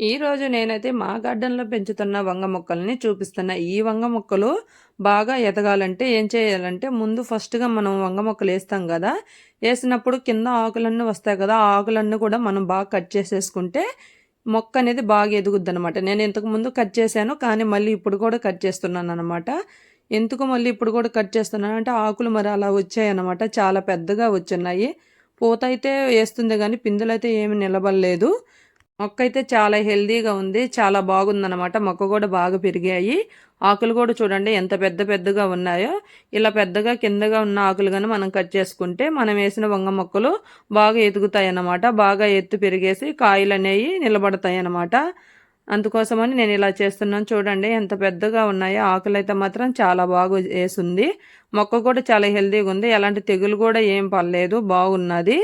ఈరోజు నేనైతే మా గార్డెన్లో పెంచుతున్న వంగ మొక్కల్ని చూపిస్తున్నా ఈ వంగ మొక్కలు బాగా ఎదగాలంటే ఏం చేయాలంటే ముందు ఫస్ట్గా మనం వంగ మొక్కలు వేస్తాం కదా వేసినప్పుడు కింద ఆకులన్నీ వస్తాయి కదా ఆ ఆకులన్నీ కూడా మనం బాగా కట్ చేసేసుకుంటే మొక్క అనేది బాగా ఎదుగుద్ది అనమాట నేను ఇంతకు ముందు కట్ చేశాను కానీ మళ్ళీ ఇప్పుడు కూడా కట్ చేస్తున్నాను అనమాట ఎందుకు మళ్ళీ ఇప్పుడు కూడా కట్ చేస్తున్నాను అంటే ఆకులు మరి అలా వచ్చాయన్నమాట చాలా పెద్దగా వచ్చున్నాయి. పూత అయితే వేస్తుంది కానీ పిందులు అయితే ఏమి నిలబడలేదు. మొక్క అయితే చాలా హెల్దీగా ఉంది చాలా బాగుందన్నమాట. మొక్క కూడా బాగా పెరిగాయి. ఆకులు కూడా చూడండి ఎంత పెద్ద పెద్దగా ఉన్నాయో. ఇలా పెద్దగా కిందగా ఉన్న ఆకులు కానీ మనం కట్ చేసుకుంటే మనం వేసిన వంగ మొక్కలు బాగా ఎదుగుతాయి అన్నమాట బాగా ఎత్తు పెరిగేసి కాయలు అనేవి నిలబడతాయి అన్నమాట అందుకోసమని నేను ఇలా చేస్తున్నాను. చూడండి ఎంత పెద్దగా ఉన్నాయో. ఆకులు అయితే మాత్రం చాలా బాగా వేసింది. మొక్క కూడా చాలా హెల్దీగా ఉంది. ఎలాంటి తెగులు కూడా ఏం పర్లేదు బాగున్నది.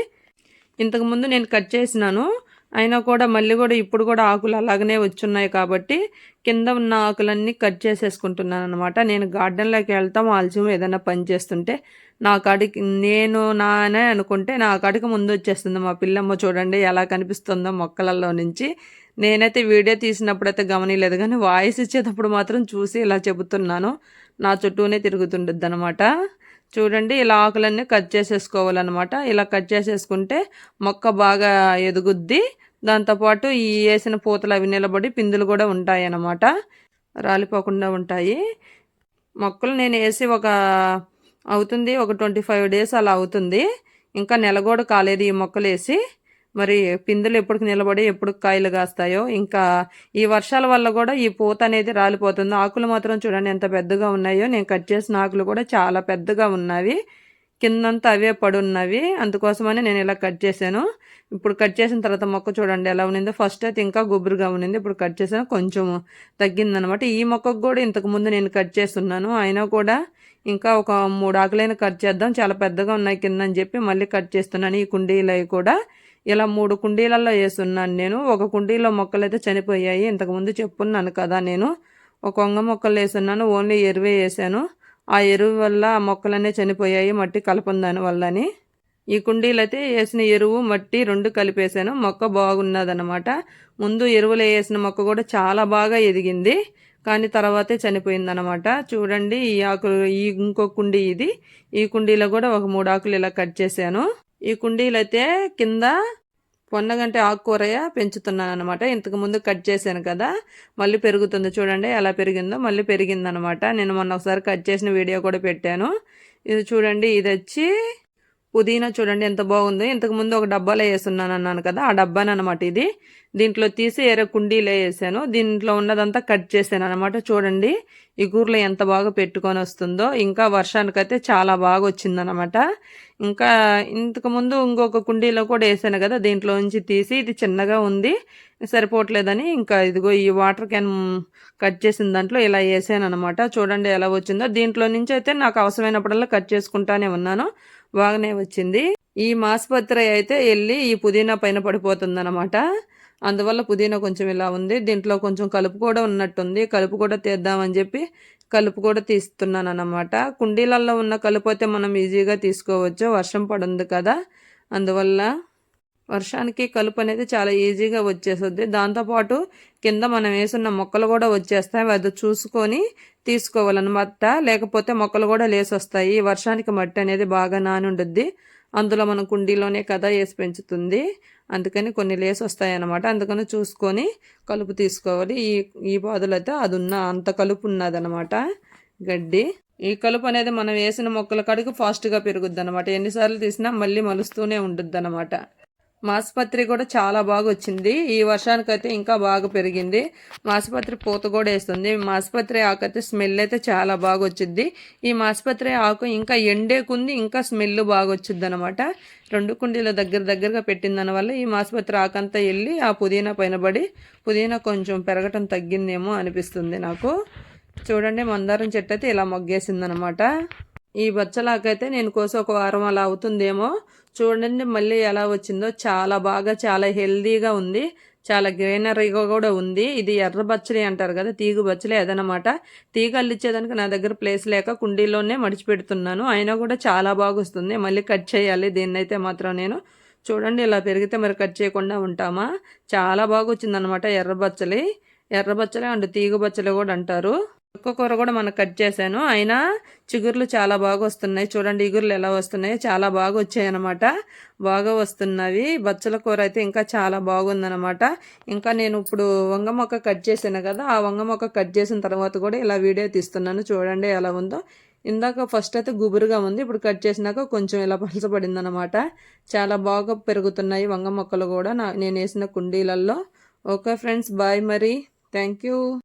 ఇంతకుముందు నేను కట్ చేసినాను. అయినా కూడా మళ్ళీ కూడా ఇప్పుడు కూడా ఆకులు అలాగనే వచ్చున్నాయి కాబట్టి కింద ఉన్న ఆకులన్నీ కట్ చేసేసుకుంటున్నాను అనమాట నేను గార్డెన్లోకి వెళ్తాం ఆలస్యం ఏదైనా పని చేస్తుంటే నా కాడికి నేను నానే అనుకుంటే నా కాడికి ముందు వచ్చేస్తుంది మా పిల్లమ్మ చూడండి ఎలా కనిపిస్తుందో మొక్కలలో నుంచి. నేనైతే వీడియో తీసినప్పుడైతే గమనిలేదు కానీ వాయిస్ ఇచ్చేటప్పుడు మాత్రం చూసి ఇలా చెబుతున్నాను. నా చుట్టూనే తిరుగుతుండద్దు అనమాట చూడండి ఇలా ఆకులన్నీ కట్ చేసేసుకోవాలన్నమాట. ఇలా కట్ చేసేసుకుంటే మొక్క బాగా ఎదుగుద్ది. దాంతోపాటు ఈ వేసిన పూతలు అవి నిలబడి పిందులు కూడా ఉంటాయి అన్నమాట రాలిపోకుండా ఉంటాయి. మొక్కలు నేను వేసి ఒక అవుతుంది ఒక ట్వంటీ ఫైవ్ డేస్ అలా అవుతుంది. ఇంకా నెల కూడా కాలేదు ఈ మొక్కలు వేసి మరి పిందులు ఎప్పటికి నిలబడి ఎప్పుడు కాయలు కాస్తాయో ఇంకా ఈ వర్షాల వల్ల కూడా ఈ పూత అనేది రాలిపోతుంది. ఆకులు మాత్రం చూడండి ఎంత పెద్దగా ఉన్నాయో. నేను కట్ చేసిన ఆకులు కూడా చాలా పెద్దగా ఉన్నవి. కిందంతా అవే పడున్నవి అందుకోసమని నేను ఇలా కట్ చేశాను. ఇప్పుడు కట్ చేసిన తర్వాత మొక్క చూడండి ఎలా ఉన్నిందో. ఫస్ట్ అయితే ఇంకా గుబురుగా ఉన్నింది. ఇప్పుడు కట్ చేసాను కొంచెం తగ్గిందనమాట. ఈ మొక్కకు కూడా ఇంతకుముందు నేను కట్ చేస్తున్నాను. అయినా కూడా ఇంకా ఒక మూడు ఆకులైన కట్ చేద్దాం. చాలా పెద్దగా ఉన్నాయి కింద అని చెప్పి మళ్ళీ కట్ చేస్తున్నాను. ఈ కుండీలు కూడా ఇలా మూడు కుండీలలో వేసున్నాను నేను. ఒక కుండీలో మొక్కలు అయితే చనిపోయాయి. ఇంతకుముందు చెప్పున్నాను కదా నేను. ఒక వంగ మొక్కలు వేసున్నాను. ఓన్లీ ఎరువే వేసాను ఆ ఎరువు వల్ల ఆ మొక్కలన్నీ చనిపోయాయి. మట్టి కలపం దాని వల్లని. ఈ కుండీలు అయితే వేసిన ఎరువు మట్టి రెండు కలిపేసాను మొక్క బాగున్నదనమాట ముందు ఎరువులు వేసిన మొక్క కూడా చాలా బాగా ఎదిగింది. కానీ తర్వాతే చనిపోయిందనమాట చూడండి ఈ ఆకులు ఈ ఇంకో కుండీ ఇది. ఈ కుండీలో కూడా ఒక మూడు ఆకులు ఇలా కట్ చేశాను. ఈ కుండీలు అయితే కింద పొన్నగంటే ఆకుకూరయ పెంచుతున్నాను అనమాట ఇంతకు ముందు కట్ చేశాను కదా మళ్ళీ పెరుగుతుంది చూడండి ఎలా పెరిగిందో మళ్ళీ పెరిగిందనమాట నేను మొన్న ఒకసారి కట్ చేసిన వీడియో కూడా పెట్టాను. ఇది చూడండి ఇది వచ్చి పుదీనా చూడండి ఎంత బాగుందో. ఇంతకు ముందు ఒక డబ్బాలో వేసున్నాను అన్నాను కదా ఆ డబ్బాను అనమాట ఇది. దీంట్లో తీసి ఏరే కుండీలో వేసాను. దీంట్లో ఉన్నదంతా కట్ చేశాను అనమాట చూడండి ఈ కూరలో ఎంత బాగా పెట్టుకొని వస్తుందో. ఇంకా వర్షానికైతే చాలా బాగా వచ్చిందనమాట ఇంకా ఇంతకుముందు ఇంకొక కుండీలో కూడా వేసాను కదా దీంట్లో నుంచి తీసి ఇది చిన్నగా ఉంది సరిపోవట్లేదని ఇంకా ఇదిగో ఈ వాటర్ క్యాన్ కట్ చేసిన దాంట్లో ఇలా వేసాను అనమాట చూడండి ఎలా వచ్చిందో. దీంట్లో నుంచి అయితే నాకు అవసరమైనప్పుడల్లా కట్ చేసుకుంటానే ఉన్నాను. బాగానే వచ్చింది. ఈ మాసుపత్రి అయితే వెళ్ళి ఈ పుదీనా పైన పడిపోతుంది అనమాట అందువల్ల పుదీనా కొంచెం ఇలా ఉంది. దీంట్లో కొంచెం కలుపు కూడా ఉన్నట్టుంది. కలుపు కూడా తీద్దామని చెప్పి కలుపు కూడా తీస్తున్నాను అనమాట కుండీలలో ఉన్న కలుపు అయితే మనం ఈజీగా తీసుకోవచ్చు. వర్షం పడుంది కదా. అందువల్ల వర్షానికి కలుపు అనేది చాలా ఈజీగా వచ్చేస్తుంది. దాంతోపాటు కింద మనం వేసున్న మొక్కలు కూడా వచ్చేస్తాయి. అది చూసుకొని తీసుకోవాలన్నమాట. లేకపోతే మొక్కలు కూడా లేసొస్తాయి. వర్షానికి మట్టి అనేది బాగా నానుండుద్ది. అందులో మనం కుండీలోనే కదా వేసి పెంచుతుంది. అందుకని కొన్ని లేస్ వస్తాయి అన్నమాట అందుకని చూసుకొని కలుపు తీసుకోవాలి. ఈ ఈ బాధలైతే అది ఉన్న అంత కలుపు ఉన్నదనమాట గడ్డి. ఈ కలుపు అనేది మనం వేసిన మొక్కల కాడికి ఫాస్ట్గా పెరుగుద్ది అనమాట ఎన్నిసార్లు తీసినా మళ్ళీ మలుస్తూనే ఉంటుంది అనమాట మాసుపత్రి కూడా చాలా బాగా వచ్చింది ఈ వర్షానికైతే ఇంకా బాగా పెరిగింది. మాసుపత్రి పూత కూడా వేస్తుంది. మాసుపత్రి ఆకు అయితే స్మెల్ అయితే చాలా బాగా వచ్చింది ఈ మాసుపత్రి ఆకు ఇంకా ఎండేకుంది ఇంకా స్మెల్ బాగా వచ్చింది అనమాట రెండు కుండీల దగ్గర దగ్గరగా పెట్టిన దానివల్ల ఈ మాసుపత్రి ఆకంతా వెళ్ళి ఆ పుదీనా పైన పడి పుదీనా కొంచెం పెరగటం తగ్గిందేమో అనిపిస్తుంది నాకు. చూడండి మందారం చెట్టు అయితే ఇలా మొగ్గేసిందనమాట. ఈ బచ్చలాకైతే నేను కోసం ఒక వారం అలా అవుతుందేమో. చూడండి మళ్ళీ ఎలా వచ్చిందో. చాలా బాగా చాలా హెల్దీగా ఉంది. చాలా గ్రీనరీగా కూడా ఉంది. ఇది ఎర్ర బచ్చలి అంటారు కదా తీగ బచ్చలి అదనమాట. తీగ అల్లిచ్చేదానికి నా దగ్గర ప్లేస్ లేక కుండీలోనే మడిచిపెడుతున్నాను. అయినా కూడా చాలా బాగా వస్తుంది మళ్ళీ కట్ చేయాలి. దీన్ని అయితే మాత్రం నేను. చూడండి ఇలా పెరిగితే మరి కట్ చేయకుండా ఉంటామా? చాలా బాగా వచ్చిందనమాట ఎర్ర బచ్చలి. ఎర్ర బచ్చలి అండ్ తీగ బచ్చలి కూడా అంటారు. ఒక్క కూర కూడా మనం కట్ చేశాను. అయినా చిగుర్లు చాలా బాగా వస్తున్నాయి. చూడండి ఇగుర్లు ఎలా వస్తున్నాయి చాలా బాగా వచ్చాయి అనమాట బాగా వస్తున్నవి. బచ్చల కూర అయితే ఇంకా చాలా బాగుందనమాట ఇంకా నేను ఇప్పుడు వంగ మొక్క కట్ చేశాను కదా ఆ వంగ మొక్క కట్ చేసిన తర్వాత కూడా ఇలా వీడియో తీస్తున్నాను. చూడండి ఎలా ఉందో. ఇందాక ఫస్ట్ అయితే గుబురుగా ఉంది. ఇప్పుడు కట్ చేసినాక కొంచెం ఇలా పలసపడింది అనమాట చాలా బాగా పెరుగుతున్నాయి వంగ మొక్కలు కూడా నా నేను వేసిన కుండీలలో ఓకే ఫ్రెండ్స్ బాయ్ మరి. Thank you